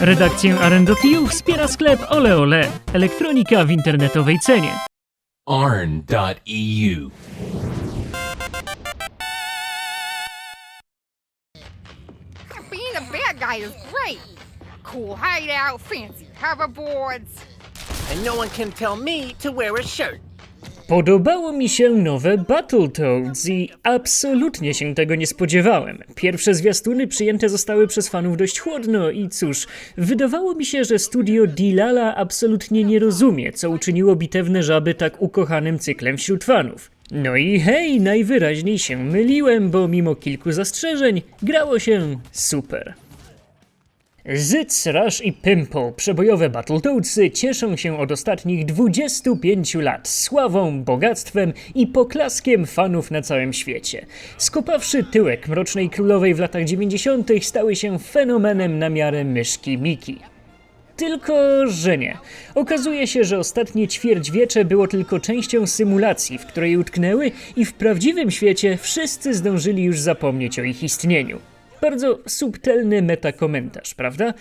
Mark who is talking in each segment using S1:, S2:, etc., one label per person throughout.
S1: Redakcję Arendo.tu wspiera sklep Ole Ole. Elektronika w internetowej cenie.
S2: arn.eu.
S3: Being a bad guy is great. Cool hideout, fancy hoverboards.
S4: and no one can tell me to wear a shirt.
S1: Podobało mi się nowe Battletoads i absolutnie się tego nie spodziewałem. Pierwsze zwiastuny przyjęte zostały przez fanów dość chłodno i cóż, wydawało mi się, że studio Dilala absolutnie nie rozumie, co uczyniło bitewne żaby tak ukochanym cyklem wśród fanów. No i hej, najwyraźniej się myliłem, bo mimo kilku zastrzeżeń grało się super. Zyc, Rush i Pimple, przebojowe Battletoadsy, cieszą się od ostatnich 25 lat sławą, bogactwem i poklaskiem fanów na całym świecie. Skopawszy tyłek Mrocznej Królowej w latach 90. stały się fenomenem na miarę myszki Miki. Tylko, że nie. Okazuje się, że ostatnie ćwierćwiecze było tylko częścią symulacji, w której utknęły i w prawdziwym świecie wszyscy zdążyli już zapomnieć o ich istnieniu. Bardzo subtelny metakomentarz, prawda?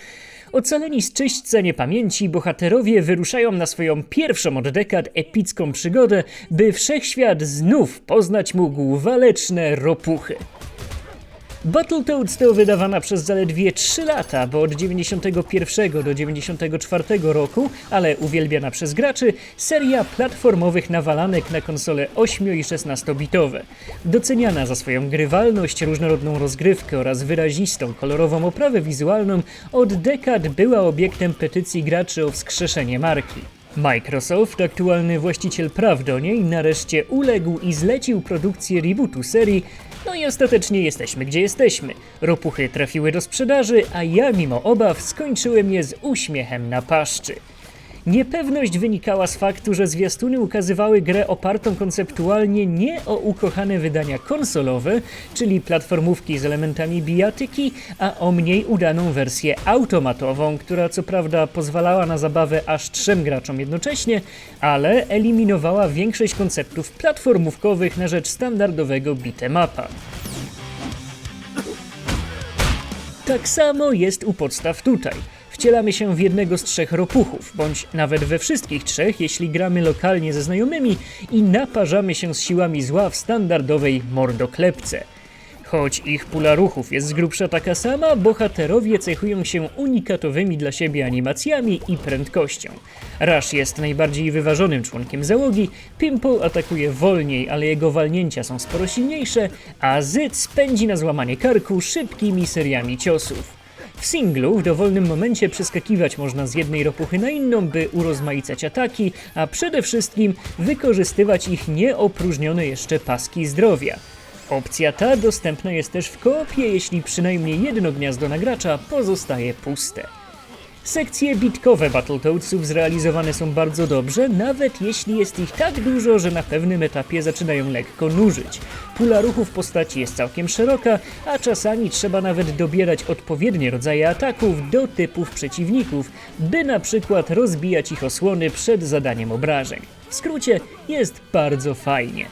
S1: Ocaleni z czyśćca niepamięci, bohaterowie wyruszają na swoją pierwszą od dekad epicką przygodę, by wszechświat znów poznać mógł waleczne ropuchy. Battletoads to wydawana przez zaledwie 3 lata, bo od 91 do 94 roku, ale uwielbiana przez graczy, seria platformowych nawalanek na konsole 8 i 16-bitowe. Doceniana za swoją grywalność, różnorodną rozgrywkę oraz wyrazistą, kolorową oprawę wizualną, od dekad była obiektem petycji graczy o wskrzeszenie marki. Microsoft, aktualny właściciel praw do niej, nareszcie uległ i zlecił produkcję rebootu serii, no i ostatecznie jesteśmy gdzie jesteśmy. Ropuchy trafiły do sprzedaży, a ja mimo obaw skończyłem je z uśmiechem na paszczy. Niepewność wynikała z faktu, że zwiastuny ukazywały grę opartą konceptualnie nie o ukochane wydania konsolowe, czyli platformówki z elementami bijatyki, a o mniej udaną wersję automatową, która co prawda pozwalała na zabawę aż trzem graczom jednocześnie, ale eliminowała większość konceptów platformówkowych na rzecz standardowego beatemapa. Tak samo jest u podstaw tutaj. Wcielamy się w jednego z trzech ropuchów, bądź nawet we wszystkich trzech, jeśli gramy lokalnie ze znajomymi i naparzamy się z siłami zła w standardowej mordoklepce. Choć ich pula ruchów jest z grubsza taka sama, bohaterowie cechują się unikatowymi dla siebie animacjami i prędkością. Rush jest najbardziej wyważonym członkiem załogi, Pimple atakuje wolniej, ale jego walnięcia są sporo silniejsze, a Zyc pędzi na złamanie karku szybkimi seriami ciosów. W singlu w dowolnym momencie przeskakiwać można z jednej ropuchy na inną, by urozmaicać ataki, a przede wszystkim wykorzystywać ich nieopróżnione jeszcze paski zdrowia. Opcja ta dostępna jest też w koopie, jeśli przynajmniej jedno gniazdo na gracza pozostaje puste. Sekcje bitkowe Battletoadsów zrealizowane są bardzo dobrze, nawet jeśli jest ich tak dużo, że na pewnym etapie zaczynają lekko nużyć. Pula ruchów postaci jest całkiem szeroka, a czasami trzeba nawet dobierać odpowiednie rodzaje ataków do typów przeciwników, by na przykład rozbijać ich osłony przed zadaniem obrażeń. W skrócie, jest bardzo fajnie.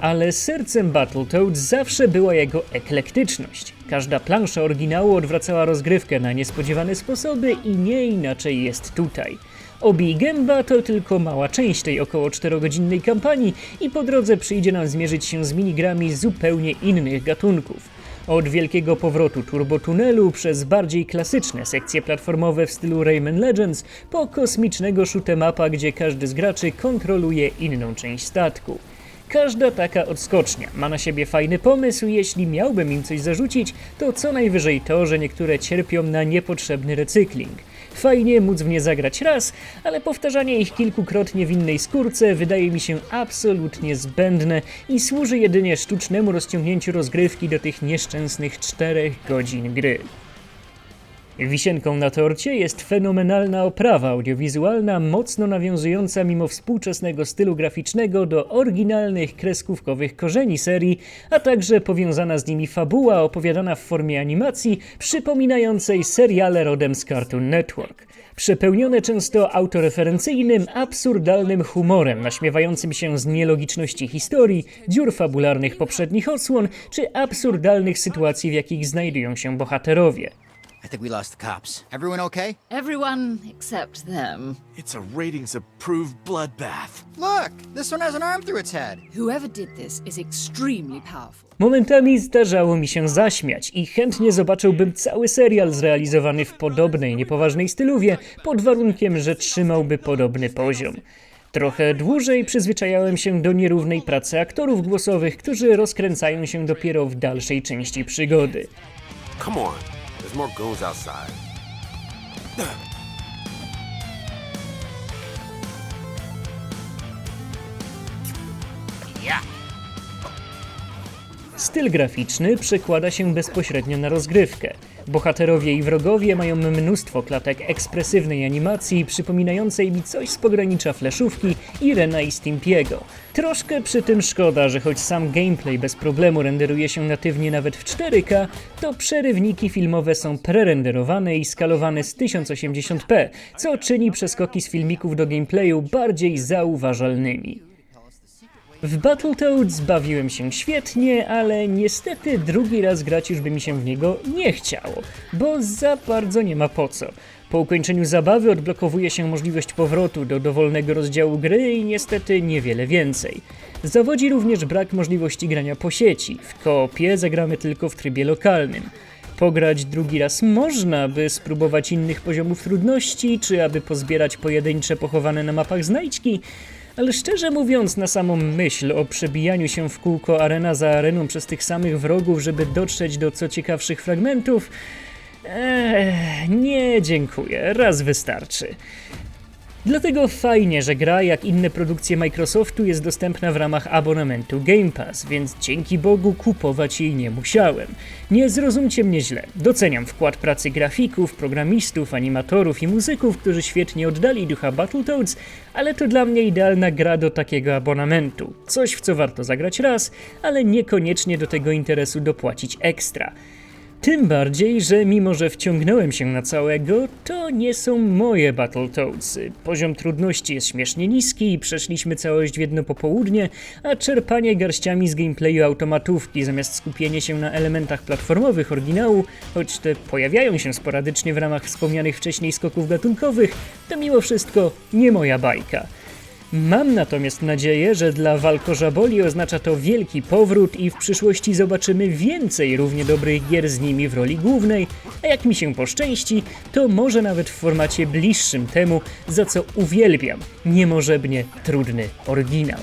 S1: Ale sercem Battletoads zawsze była jego eklektyczność. Każda plansza oryginału odwracała rozgrywkę na niespodziewane sposoby i nie inaczej jest tutaj. Obi Gęba to tylko mała część tej około 4-godzinnej kampanii i po drodze przyjdzie nam zmierzyć się z minigrami zupełnie innych gatunków. Od wielkiego powrotu turbotunelu przez bardziej klasyczne sekcje platformowe w stylu Rayman Legends po kosmicznego shoot'emapa, gdzie każdy z graczy kontroluje inną część statku. Każda taka odskocznia ma na siebie fajny pomysł, jeśli miałbym im coś zarzucić, to co najwyżej to, że niektóre cierpią na niepotrzebny recykling. Fajnie móc w nie zagrać raz, ale powtarzanie ich kilkukrotnie w innej skórce wydaje mi się absolutnie zbędne i służy jedynie sztucznemu rozciągnięciu rozgrywki do tych nieszczęsnych 4 godzin gry. Wisienką na torcie jest fenomenalna oprawa audiowizualna, mocno nawiązująca mimo współczesnego stylu graficznego do oryginalnych kreskówkowych korzeni serii, a także powiązana z nimi fabuła opowiadana w formie animacji przypominającej seriale rodem z Cartoon Network. Przepełnione często autoreferencyjnym, absurdalnym humorem, naśmiewającym się z nielogiczności historii, dziur fabularnych poprzednich odsłon, czy absurdalnych sytuacji, w jakich znajdują się bohaterowie.
S2: I think we lost the cops. Everyone okay?
S5: Everyone except them.
S6: It's a ratings approved bloodbath.
S2: Look, this one has an arm through its head.
S5: Whoever did this is extremely powerful.
S1: Momentami zdarzało mi się zaśmiać i chętnie zobaczyłbym cały serial zrealizowany w podobnej, niepoważnej styluwie, pod warunkiem, że trzymałby podobny poziom. Trochę dłużej przyzwyczajałem się do nierównej pracy aktorów głosowych, którzy rozkręcają się dopiero w dalszej części przygody.
S7: Come on. There's more goons outside.
S1: Styl graficzny przekłada się bezpośrednio na rozgrywkę. Bohaterowie i wrogowie mają mnóstwo klatek ekspresywnej animacji, przypominającej mi coś z pogranicza fleszówki i Rena i Stimpiego. Troszkę przy tym szkoda, że choć sam gameplay bez problemu renderuje się natywnie nawet w 4K, to przerywniki filmowe są prerenderowane i skalowane z 1080p, co czyni przeskoki z filmików do gameplayu bardziej zauważalnymi. W Battletoads bawiłem się świetnie, ale niestety drugi raz grać już by mi się w niego nie chciało, bo za bardzo nie ma po co. Po ukończeniu zabawy odblokowuje się możliwość powrotu do dowolnego rozdziału gry i niestety niewiele więcej. Zawodzi również brak możliwości grania po sieci. W koopie zagramy tylko w trybie lokalnym. Pograć drugi raz można, by spróbować innych poziomów trudności, czy aby pozbierać pojedyncze pochowane na mapach znajdźki, ale szczerze mówiąc, na samą myśl o przebijaniu się w kółko arena za areną przez tych samych wrogów, żeby dotrzeć do co ciekawszych fragmentów, Eee, nie dziękuję, raz wystarczy. Dlatego fajnie, że gra, jak inne produkcje Microsoftu, jest dostępna w ramach abonamentu Game Pass, więc dzięki Bogu kupować jej nie musiałem. Nie zrozumcie mnie źle, doceniam wkład pracy grafików, programistów, animatorów i muzyków, którzy świetnie oddali ducha Battletoads, ale to dla mnie idealna gra do takiego abonamentu. Coś, w co warto zagrać raz, ale niekoniecznie do tego interesu dopłacić ekstra. Tym bardziej, że mimo że wciągnąłem się na całego, to nie są moje Battletoads. Poziom trudności jest śmiesznie niski i przeszliśmy całość w jedno popołudnie, a czerpanie garściami z gameplayu automatówki zamiast skupienie się na elementach platformowych oryginału, choć te pojawiają się sporadycznie w ramach wspomnianych wcześniej skoków gatunkowych, to mimo wszystko nie moja bajka. Mam natomiast nadzieję, że dla walkożaboli oznacza to wielki powrót i w przyszłości zobaczymy więcej równie dobrych gier z nimi w roli głównej, a jak mi się poszczęści, to może nawet w formacie bliższym temu, za co uwielbiam niemożebnie trudny oryginał.